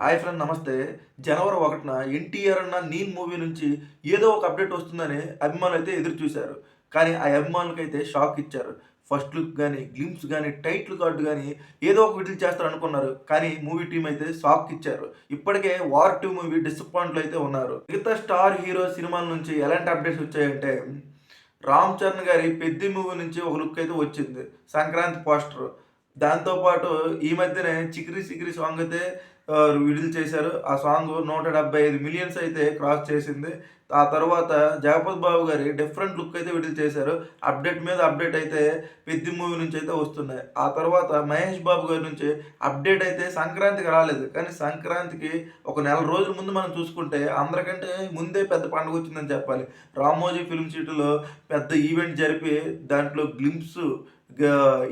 Hi friend నమస్తే. జనవరి ఒకటిన ఎన్టీఆర్ అన్న నీన్ మూవీ నుంచి ఏదో ఒక అప్డేట్ వస్తుందని అభిమానులు అయితే ఎదురు చూశారు. కానీ ఆ అభిమానులకి అయితే షాక్ ఇచ్చారు. ఫస్ట్ లుక్ కానీ గ్లిమ్స్ కానీ టైటిల్ కార్డు కానీ ఏదో ఒక విడుదల చేస్తారు అనుకున్నారు. కానీ మూవీ టీం అయితే షాక్ ఇచ్చారు. ఇప్పటికే వార్ టూ మూవీ డిసప్పాయింట్లు అయితే ఉన్నారు. మిగతా స్టార్ హీరో సినిమాల నుంచి ఎలాంటి అప్డేట్స్ వచ్చాయంటే రామ్ చరణ్ గారి పెద్ద మూవీ నుంచి ఒక లుక్ అయితే వచ్చింది. సంక్రాంతి పోస్టర్. దాంతోపాటు ఈ మధ్యనే చికిరి చికిరి సాంగ్ అయితే విడుదల చేశారు. ఆ సాంగ్ నూట డెబ్బై ఐదు మిలియన్స్ అయితే క్రాస్ చేసింది. ఆ తర్వాత జగపతి బాబు గారి డిఫరెంట్ లుక్ అయితే విడుదల చేశారు. అప్డేట్ మీద అప్డేట్ అయితే పెద్ద మూవీ నుంచి అయితే వస్తున్నాయి. ఆ తర్వాత మహేష్ బాబు గారి నుంచి అప్డేట్ అయితే సంక్రాంతికి రాలేదు. కానీ సంక్రాంతికి ఒక నెల రోజుల ముందు మనం చూసుకుంటే అందరికంటే ముందే పెద్ద పండుగ వచ్చిందని చెప్పాలి. రామోజీ ఫిల్మ్ సిటీలో పెద్ద ఈవెంట్ జరిపి దాంట్లో గ్లింప్స్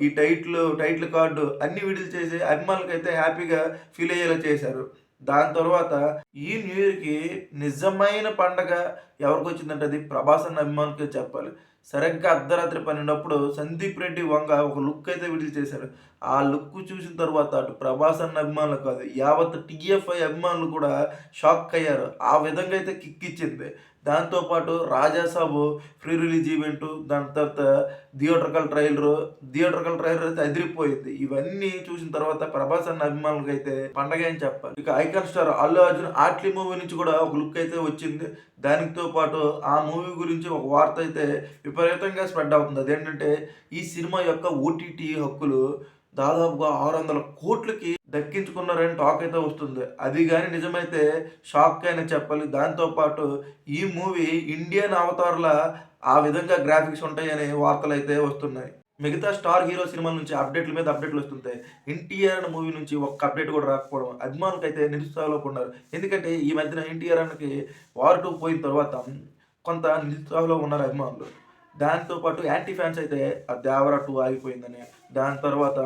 ఈ టైటిల్ టైటిల్ కార్డు అన్ని విడుదల చేసి అభిమానులకైతే అయితే హ్యాపీగా ఫీల్ అయ్యేలా చేశారు. దాని తర్వాత ఈ న్యూ ఇయర్కి నిజమైన పండగ ఎవరికి వచ్చిందంటే అది ప్రభాస్ అన్న అభిమానులకి చెప్పాలి. సరిగ్గా అర్ధరాత్రి పన్నెండప్పుడు సందీప్ రెడ్డి వంగ ఒక లుక్ అయితే విడుదల చేశారు. ఆ లుక్ చూసిన తర్వాత అటు ప్రభాస్ అన్న అభిమానులు కాదు యావత్ టీఎఫ్ఐ అభిమానులు కూడా షాక్ అయ్యారు. ఆ విధంగా అయితే కిక్ ఇచ్చింది. దాంతోపాటు రాజాసాబు ఫ్రీ రిలీజ్ ఈవెంట్ దాని తర్వాత థియేటర్కల్ ట్రైలర్ థియేటర్కల్ ట్రైలర్ అయితే అదిరిపోయింది. ఇవన్నీ చూసిన తర్వాత ప్రభాస్ అన్న అభిమానులకు అయితే పండగ అని చెప్పాలి. ఇక icon star Allu Arjun Atlee movie నుంచి కూడా ఒక లుక్ అయితే వచ్చింది. దానితో పాటు ఆ మూవీ గురించి ఒక వార్త అయితే విపరీతంగా స్ప్రెడ్ అవుతుంది. అదేంటంటే ఈ సినిమా యొక్క ఓటీటీ హక్కులు దాదాపుగా ఆరు వందల కోట్లకి దక్కించుకున్నారని టాక్ అయితే వస్తుంది. అది కానీ నిజమైతే షాక్ అయినా చెప్పాలి. దాంతోపాటు ఈ మూవీ ఇండియన్ అవతార్ల ఆ విధంగా గ్రాఫిక్స్ ఉంటాయని వార్తలు అయితే వస్తున్నాయి. మిగతా స్టార్ హీరో సినిమాల నుంచి అప్డేట్ల మీద అప్డేట్లు వస్తుంటాయి. ఎన్టీఆర్ అన్న మూవీ నుంచి ఒక్క అప్డేట్ కూడా రాకపోవడం అభిమానులకు అయితే నిరుత్సాహంలో ఉన్నారు. ఎందుకంటే ఈ మధ్యన ఎన్టీఆర్ అన్నకి వార్ టూ పోయిన తర్వాత కొంత నిరుత్సాహంలో ఉన్నారు అభిమానులు. దాంతోపాటు యాంటీ ఫ్యాన్స్ అయితే ఆ దేవర టూ ఆగిపోయిందని దాని తర్వాత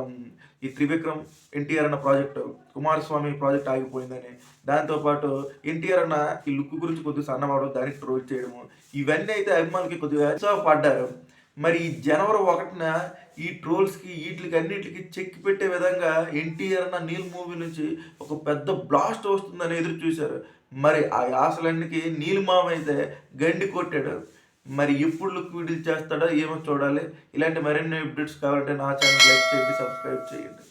ఈ త్రివిక్రమ్ ఎన్టీఆర్ అన్న ప్రాజెక్టు కుమారస్వామి ప్రాజెక్ట్ ఆగిపోయిందని దాంతోపాటు ఎన్టీఆర్ అన్న ఈ లుక్ గురించి కొద్దిగా సన్నవాడు దానికి ట్రోల్ చేయడము ఇవన్నీ అయితే అభిమానులకి కొద్దిగా ఉత్సాహపడ్డారు మరి ఈ జనవరి ఒకటిన ఈ ట్రోల్స్కి వీటికి అన్నిటికి చెక్ పెట్టే విధంగా ఎన్టీఆర్ అన్న నీల్ మూవీ నుంచి ఒక పెద్ద బ్లాస్ట్ వస్తుందని ఎదురు చూశారు. మరి ఆ ఆశలన్నికి నీల్ మామ అయితే గండి కొట్టాడు. మరి ఎప్పుడు లుక్ వీడియోలు చేస్తాడో ఏమో చూడాలి. ఇలాంటి మరిన్ని అప్డేట్స్ కావాలంటే నా ఛానల్ లైక్ చేయండి సబ్స్క్రైబ్ చేయండి.